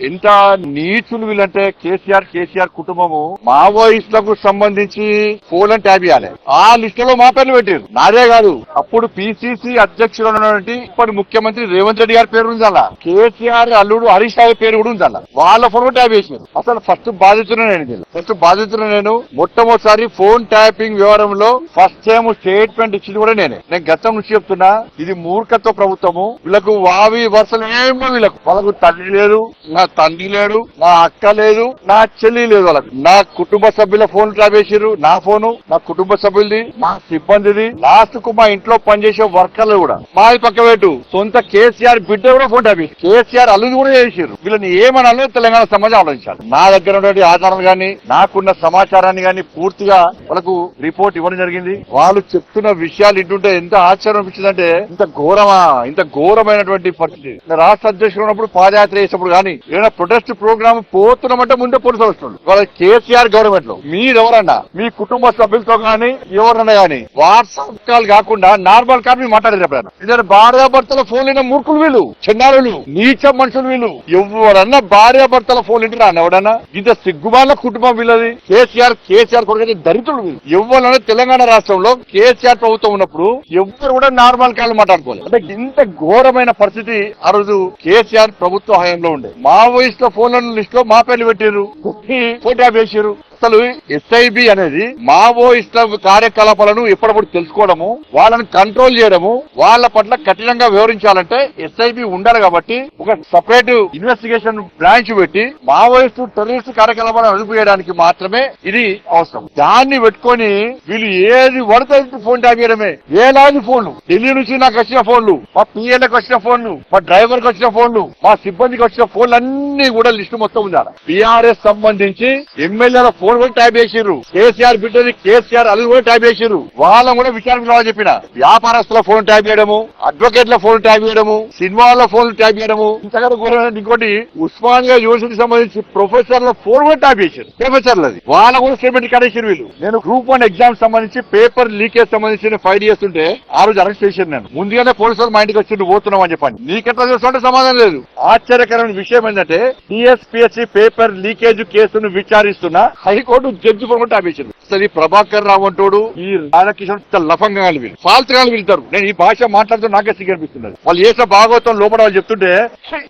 ఎంత నీచులు వీళ్ళంటే కేసీఆర్ కేసీఆర్ కుటుంబము మావోయిస్టులకు సంబంధించి ఫోన్ ట్యాబ్ ఇవ్వాలి ఆ లిస్ట్లో మా పేర్లు పెట్టారు. నాదే కాదు. అప్పుడు పిసిసి అధ్యక్షుడు ఉన్నటువంటి ఇప్పటి ముఖ్యమంత్రి రేవంత్ రెడ్డి గారి పేరు ఉంది అలా కేసీఆర్ అల్లుడు హరీష్ రావు పేరు కూడా ఉంది అలా వాళ్ళ ఫోన్ ట్యాబ్ చేసినారు. అసలు ఫస్ట్ బాధితున్న నేను ఫస్ట్ బాధితున్న నేను. మొట్టమొదటిసారి ఫోన్ ట్యాపింగ్ వివరంలో ఫస్ట్ టైం స్టేట్మెంట్ ఇచ్చింది కూడా నేనే. నేను గతం నుంచి చెప్తున్నా ఇది మూర్ఖత్వ ప్రభుత్వము. వీళ్ళకు వావి వరుసలు ఏమో వీళ్ళకు. వాళ్ళకు తల్లి లేదు నా తండ్రి లేడు నా అక్క లేదు నా చెల్లి లేదు వాళ్ళకి. నా కుటుంబ సభ్యుల ఫోన్ ట్యాప్ చేసిర్రు నా ఫోను నా కుటుంబ సభ్యులది నా సిబ్బందిది. లాస్ట్కు మా ఇంట్లో పనిచేసే వర్కర్లు కూడా. మా పక్క పెట్టు. సొంత కేసీఆర్ బిడ్డ కూడా ఫోన్ ట్యాప్ కేసీఆర్ అల్లుని కూడా చేసిర్రు. వీళ్ళని ఏమనాలో తెలంగాణ సమాజం ఆలోచించాలి. నా దగ్గర ఉన్నటువంటి ఆధారాలు కానీ నాకున్న సమాచారాన్ని కానీ పూర్తిగా వాళ్ళకు రిపోర్ట్ ఇవ్వడం జరిగింది. వాళ్ళు చెప్తున్న విషయాలు ఇంటుంటే ఎంత ఆశ్చర్యం అనిపించిందంటే ఇంత ఘోరమా ఇంత ఘోరమైనటువంటి పరిస్థితి. రాష్ట్ర అధ్యక్షుడు ఉన్నప్పుడు పాదయాత్ర చేసినప్పుడు కానీ ఏదైనా ప్రొటెస్ట్ ప్రోగ్రామ్ పోతున్నామంటే ముందే పోలీసు వస్తుంది వాళ్ళ కేసీఆర్ గవర్నమెంట్లో. మీరెవరన్నా మీ కుటుంబ సభ్యులతో కానీ ఎవరన్నా కానీ వాట్సాప్ కాల్ కాకుండా నార్మల్ కాల్ మీరు మాట్లాడేది ఎప్పుడైనా. ఇదే భార్యాభర్తల ఫోన్ అయిన మూర్ఖులు వీళ్ళు చిన్నారులు నీచ మనుషులు వీళ్ళు. ఎవరన్నా భార్యాభర్తల ఫోన్ ఇంటిరా ఎవడన్నా? ఇంత సిగ్గుమాల కుటుంబం వీళ్ళది. కేసీఆర్ కేసీఆర్ కొడుకు దరిద్రులు వీళ్ళు. ఎవరన్నా తెలంగాణ రాష్ట్రంలో కేసీఆర్ ప్రభుత్వం ఉన్నప్పుడు ఎవరు కూడా నార్మల్ కాల్ మాట్లాడుకోవాలి అంటే ఇంత ఘోరమైన పరిస్థితి ఆ రోజు కేసీఆర్ ప్రభుత్వ హయాంలో ఉండే. మా మావోయిస్టుల ఫోన్ల లిస్ట్లో మా పేర్లు పెట్టారు ఫోటో వేసారు అసలు ఎస్ఐబి అనేది మావోయిస్టుల కార్యకలాపాలను ఎప్పటికప్పుడు తెలుసుకోవడము వాళ్ళని కంట్రోల్ చేయడము వాళ్ళ పట్ల కఠినంగా వివరించాలంటే ఎస్ఐబి ఉండాలి కాబట్టి ఒక సపరేట్ ఇన్వెస్టిగేషన్ బ్రాంచ్ పెట్టి మావోయిస్టు టెర్రరిస్ట్ కార్యకలాపాలను అదుపు చేయడానికి మాత్రమే ఇది అవసరం. దాన్ని పెట్టుకొని వీళ్ళు ఏది పడితే ఫోన్ ట్యాప్ చేయడమే. వేలాది ఫోన్లు. ఢిల్లీ నుంచి నాకు వచ్చిన ఫోన్లు మా పిఎల్ఏకి వచ్చిన ఫోన్లు మా డ్రైవర్కి వచ్చిన ఫోన్లు మా సిబ్బందికి వచ్చిన ఫోన్లు అన్ని కూడా లిస్టు మొత్తం ఉందా బీఆర్ఎస్ సంబంధించి ఎమ్మెల్యేల ఫోన్ కూడా ట్యాప్ చేసిర్రు. కేసీఆర్ బిడ్డని కేసీఆర్ అల్లు కూడా ట్యాప్ చేసిర్రు. వాళ్ళని కూడా విచారణకు రావాలని చెప్పిన. వ్యాపారస్తుల ఫోన్ ట్యాప్ చేయడము అడ్వకేట్ల ఫోన్ ట్యాప్ చేయడము సినిమాల ఫోన్ ట్యాప్ చేయడము. ఇంతకన్నా ఘోరమైన ఇంకోటి ఉస్మానియా యూనివర్సిటీకి సంబంధించి ప్రొఫెసర్ల ఫోన్ కూడా ట్యాప్ చేశారు ప్రొఫెసర్లది వాళ్ళ కూడా స్టేట్మెంట్ కడేసారు వీళ్ళు. నేను గ్రూప్ వన్ ఎగ్జామ్ సంబంధించి పేపర్ లీకేజ్ సంబంధించి ఫైవ్ చేస్తుంటే ఆ రోజు అరెస్ట్ చేశాను నేను ముందుగానే పోలీసులు మా ఇంటికి వచ్చి పోతున్నామని అని చెప్పండి నీకెట్లా చూస్తుంటే సమాధానం లేదు. ఆశ్చర్యకరమైన విషయం ఏంటంటే టీఎస్పీఎస్సీ పేపర్ లీకేజ్ కేసును విచారిస్తున్న హైకోర్టు జడ్జి ట్యాప్ చేసింది. అసలు ఈ ప్రభాకర్ రావు అంటోడు ఈ రాధాకిషన్ లఫంగా వీళ్ళు. ఫాల్తుగాలు వెళ్తారు. నేను ఈ భాష మాట్లాడుతూ నాకే సిగ్గు అనిపిస్తున్నది వాళ్ళు చేసిన భాగవతం లోపల వాళ్ళు చెప్తుంటే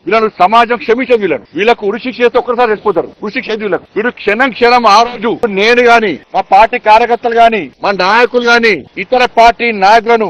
వీళ్ళను సమాజం క్షమించదు వీళ్ళను. వీళ్ళకు ఉరిశిక్ష చేస్తే ఒక్కసారి వెళ్ళిపోతారు ఉరిశిక్ష వీళ్ళకు. వీడు క్షణం క్షణం ఆ రోజు నేను గాని మా పార్టీ కార్యకర్తలు గాని మా నాయకులు గాని ఇతర పార్టీ నాయకులను